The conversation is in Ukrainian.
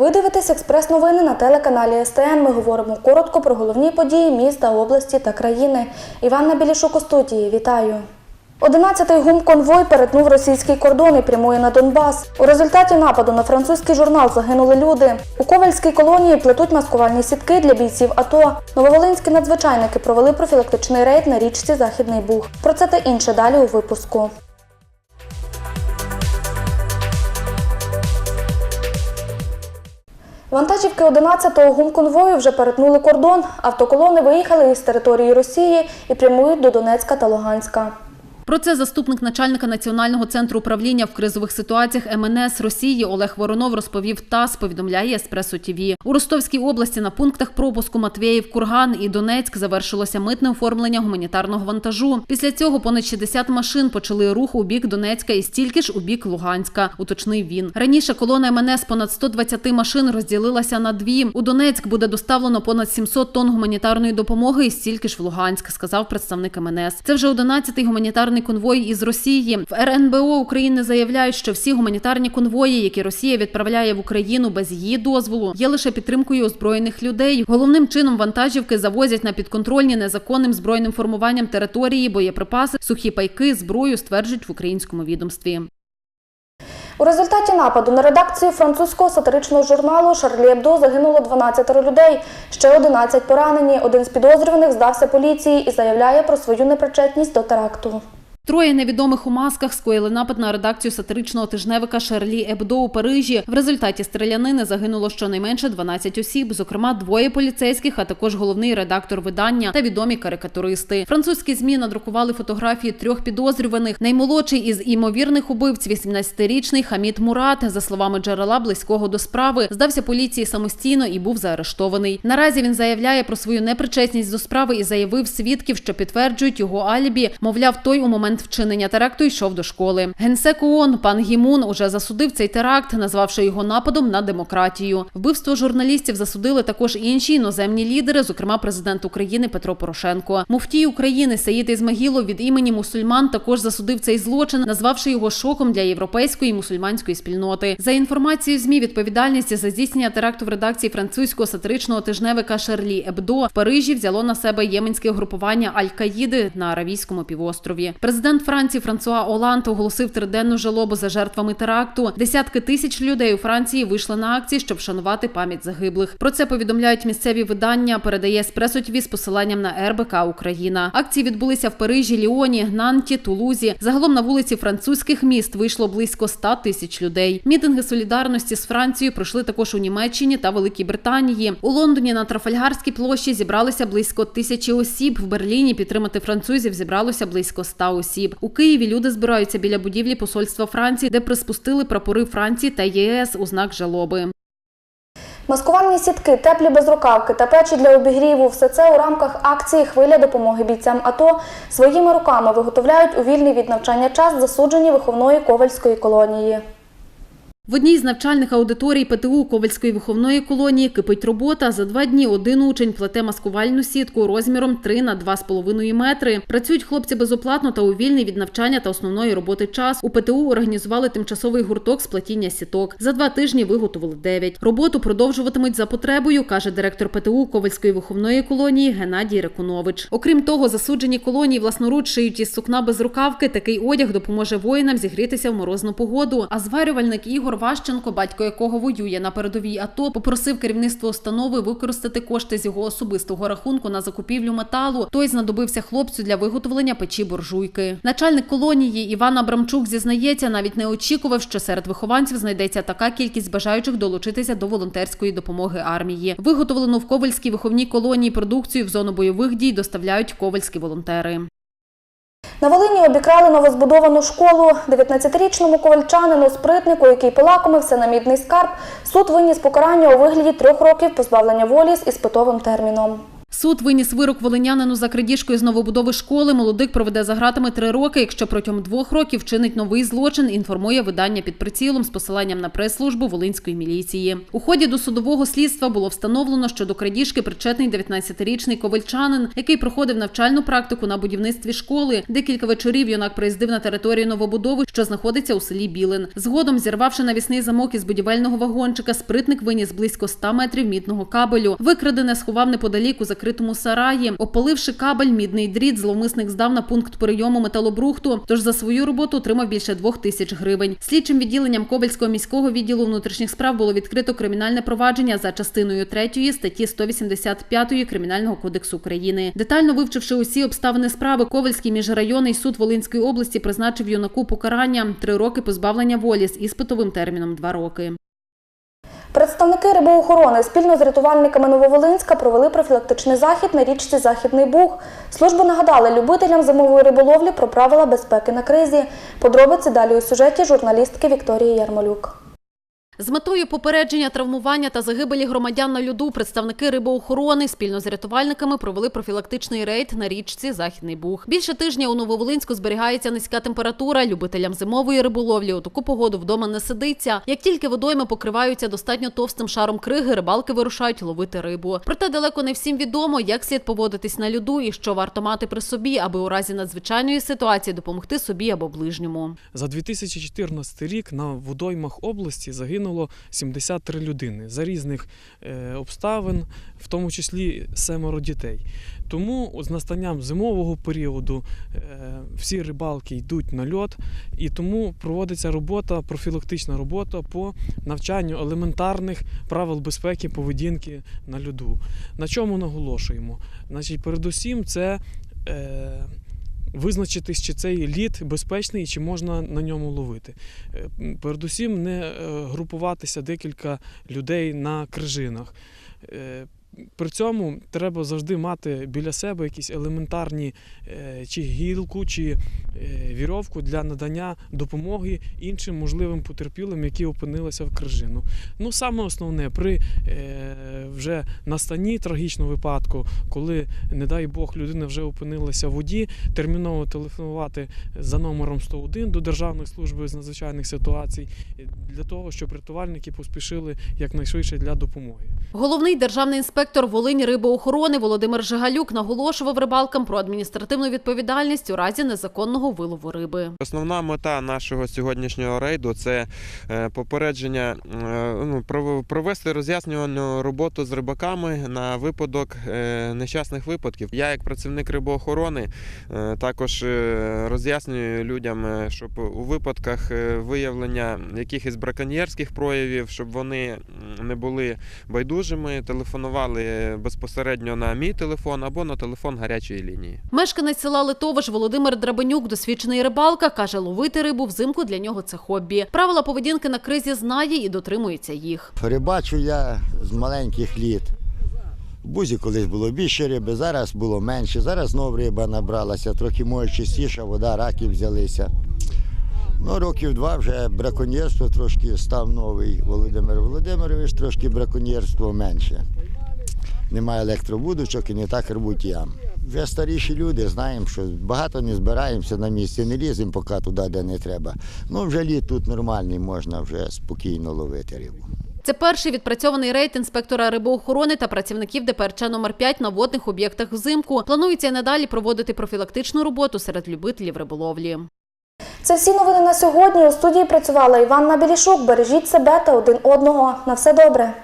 Ви дивитесь експрес-новини на телеканалі СТН. Ми говоримо коротко про головні події міста, області та країни. Іванна Білішук у студії. Вітаю. 11-й гум-конвой перетнув російський кордон і прямує на Донбас. У результаті нападу на французький журнал загинули люди. У Ковальській колонії плетуть маскувальні сітки для бійців АТО. Нововолинські надзвичайники провели профілактичний рейд на річці Західний Буг. Про це та інше далі у випуску. Вантажівки 11-го гумконвою вже перетнули кордон. Автоколони виїхали із території Росії і прямують до Донецька та Луганська. Про це заступник начальника Національного центру управління в кризових ситуаціях МНС Росії Олег Воронов розповів ТАСС, повідомляє Еспресо ТІВІ. У Ростовській області на пунктах пропуску Матвєїв, Курган і Донецьк завершилося митне оформлення гуманітарного вантажу. Після цього понад 60 машин почали рух у бік Донецька і стільки ж у бік Луганська, уточнив він. Раніше колона МНС понад 120 машин розділилася на дві. У Донецьк буде доставлено понад 700 тонн гуманітарної допомоги і стільки ж в Луганськ, сказав представник МНС. Це вже 11-й гуманітарний конвой із Росії. В РНБО України заявляють, що всі гуманітарні конвої, які Росія відправляє в Україну без її дозволу, є лише підтримкою озброєних людей. Головним чином вантажівки завозять на підконтрольні незаконним збройним формуванням території, боєприпаси, сухі пайки, зброю стверджують в українському відомстві. У результаті нападу на редакцію французького сатиричного журналу Шарлі Ебдо загинуло 12 людей. Ще 11 поранені. Один з підозрюваних здався поліції і заявляє про свою непричетність до теракту. Троє невідомих у масках скоїли напад на редакцію сатиричного тижневика Шарлі Ебдо у Парижі. В результаті стрілянини загинуло щонайменше 12 осіб, зокрема двоє поліцейських, а також головний редактор видання та відомі карикатуристи. Французькі змі надрукували фотографії трьох підозрюваних. Наймолодший із імовірних убивць, 18-річний Хамід Мурат, за словами джерела близького до справи, здався поліції самостійно і був заарештований. Наразі він заявляє про свою непричетність до справи і заявив свідків, що підтверджують його алібі. Мовляв, той у момент вчинення теракту йшов до школи. Генсек ООН пан Гімун уже засудив цей теракт, назвавши його нападом на демократію. Вбивство журналістів засудили також інші іноземні лідери, зокрема президент України Петро Порошенко. Муфтій України Саїд Ізмагілов від імені мусульман також засудив цей злочин, назвавши його шоком для європейської мусульманської спільноти. За інформацією змі відповідальність за здійснення теракту в редакції французького сатиричного тижневика Шарлі Ебдо в Парижі взяло на себе єменське угрупування Аль-Каїди на Аравійському півострові. Президент Франції Франсуа Оланд оголосив триденну жалобу за жертвами теракту. Десятки тисяч людей у Франції вийшли на акції, щоб вшанувати пам'ять загиблих. Про це повідомляють місцеві видання. Передає Еспресо ТВ з посиланням на РБК Україна. Акції відбулися в Парижі, Ліоні, Нанті, Тулузі. Загалом на вулиці французьких міст вийшло близько 100 тисяч людей. Мітинги солідарності з Францією пройшли також у Німеччині та Великій Британії. У Лондоні на Трафальгарській площі зібралися близько тисячі осіб. В Берліні підтримати французів зібралося близько 100 осіб. У Києві люди збираються біля будівлі посольства Франції, де приспустили прапори Франції та ЄС у знак жалоби. Маскувальні сітки, теплі безрукавки та печі для обігріву – все це у рамках акції «Хвиля допомоги бійцям АТО» своїми руками виготовляють у вільний від навчання час засуджені виховної ковальської колонії. В одній з навчальних аудиторій ПТУ Ковальської виховної колонії кипить робота. За два дні один учень плете маскувальну сітку розміром 3 на 2,5 метри. Працюють хлопці безоплатно та у вільний від навчання та основної роботи час. У ПТУ організували тимчасовий гурток з плетіння сіток. За два тижні виготовили 9. Роботу продовжуватимуть за потребою, каже директор ПТУ Ковальської виховної колонії Геннадій Рекунович. Окрім того, засуджені колонії власноруч шиють із сукна без рукавки. Такий одяг допоможе воїнам зігрітися в морозну погоду. А зварювальник Ігор Ващенко, батько якого воює на передовій АТО, попросив керівництво установи використати кошти з його особистого рахунку на закупівлю металу. Той знадобився хлопцю для виготовлення печі буржуйки. Начальник колонії Іван Абрамчук зізнається, навіть не очікував, що серед вихованців знайдеться така кількість бажаючих долучитися до волонтерської допомоги армії. Виготовлену в Ковальській виховній колонії продукцію в зону бойових дій доставляють ковальські волонтери. На Волині обікрали новозбудовану школу. 19-річному ковальчанину спритнику, який полакомився на мідний скарб, суд виніс покарання у вигляді трьох років позбавлення волі з іспитовим терміном. Суд виніс вирок волинянину за крадіжкою з новобудови школи. Молодик проведе за гратами три роки, якщо протягом двох років вчинить новий злочин. Інформує видання під прицілом з посиланням на прес-службу Волинської міліції. У ході досудового слідства було встановлено, що до крадіжки причетний 19-річний ковальчанин, який проходив навчальну практику на будівництві школи. Декілька вечорів юнак приїздив на територію новобудови, що знаходиться у селі Білин. Згодом, зірвавши навісний замок із будівельного вагончика, спритник виніс близько 100 метрів мідного кабелю. Викрадене сховав неподалік у закритому сараї. Опаливши кабель, мідний дріт, зловмисник здав на пункт прийому металобрухту. Тож за свою роботу отримав більше двох тисяч гривень. Слідчим відділенням Ковальського міського відділу внутрішніх справ було відкрито кримінальне провадження за частиною 3 статті 185 Кримінального кодексу України. Детально вивчивши усі обставини справи, Ковальський міжрайонний суд Волинської області призначив юнаку покарання три роки позбавлення волі з іспитовим терміном два роки. Представники рибоохорони спільно з рятувальниками Нововолинська провели профілактичний захід на річці Західний Буг. Служби нагадали любителям зимової риболовлі про правила безпеки на кризі. Подробиці далі у сюжеті журналістки Вікторії Ярмолюк. З метою попередження травмування та загибелі громадян на льоду представники рибоохорони спільно з рятувальниками провели профілактичний рейд на річці Західний Буг. Більше тижня у Нововолинську зберігається низька температура. Любителям зимової риболовлі у таку погоду вдома не сидиться. Як тільки водойми покриваються достатньо товстим шаром криги, рибалки вирушають ловити рибу. Проте далеко не всім відомо, як слід поводитись на льоду і що варто мати при собі, аби у разі надзвичайної ситуації допомогти собі або ближньому. За 2014 рік на водоймах області загинуло 73 людини за різних е, обставин, в тому числі семеро дітей. Тому з настанням зимового періоду е, всі рибалки йдуть на льот, і тому проводиться робота, профілактична робота по навчанню елементарних правил безпеки поведінки на льоду. На чому наголошуємо? Значить, передусім, це е, визначитись, чи цей лід безпечний і чи можна на ньому ловити. Е, Передусім, не е, групуватися декілька людей на крижинах. При цьому треба завжди мати біля себе якісь елементарні е, чи гілку, чи е, вірьовку для надання допомоги іншим можливим потерпілим, які опинилися в крижину. Ну, саме основне, при е, вже настанні трагічного випадку, коли, не дай Бог, людина вже опинилася в воді, терміново телефонувати за номером 101 до Державної служби з надзвичайних ситуацій для того, щоб рятувальники поспішили якнайшвидше для допомоги. Головний державний інспектор Волинь рибоохорони Володимир Жигалюк наголошував рибалкам про адміністративну відповідальність у разі незаконного вилову риби. Основна мета нашого сьогоднішнього рейду це е, попередження, е, ну, пров- провести роз'яснювальну роботу з рибаками на випадок е, нещасних випадків. Я, як працівник рибоохорони, також роз'яснюю людям, щоб у випадках виявлення якихось браконьєрських проявів, щоб вони не були байдужими, телефонували безпосередньо на мій телефон або на телефон гарячої лінії. Мешканець села Литовиш Володимир Драбенюк, досвідчений рибалка, каже, ловити рибу взимку для нього це хобі. Правила поведінки на кризі знає і дотримується їх. Рибачу я з маленьких літ. В бузі колись було більше риби, зараз було менше. Зараз знову риба набралася, трохи може чистіша, вода, раки взялися. Ну, років два вже браконьєрство трошки став новий Володимир Володимирович, трошки браконьєрство менше. Немає електробудочок і не так рвуть ям. Вже старіші люди знаємо, що багато не збираємося на місці, не ліземо поки туди, де не треба. Ну, вже літ тут нормальний, можна вже спокійно ловити рибу. Це перший відпрацьований рейд інспектора рибоохорони та працівників ДПРЧ номер 5 на водних об'єктах взимку. Планується і надалі проводити профілактичну роботу серед любителів риболовлі. Це всі новини на сьогодні. У студії працювала Іванна Білішук. Бережіть себе та один одного. На все добре.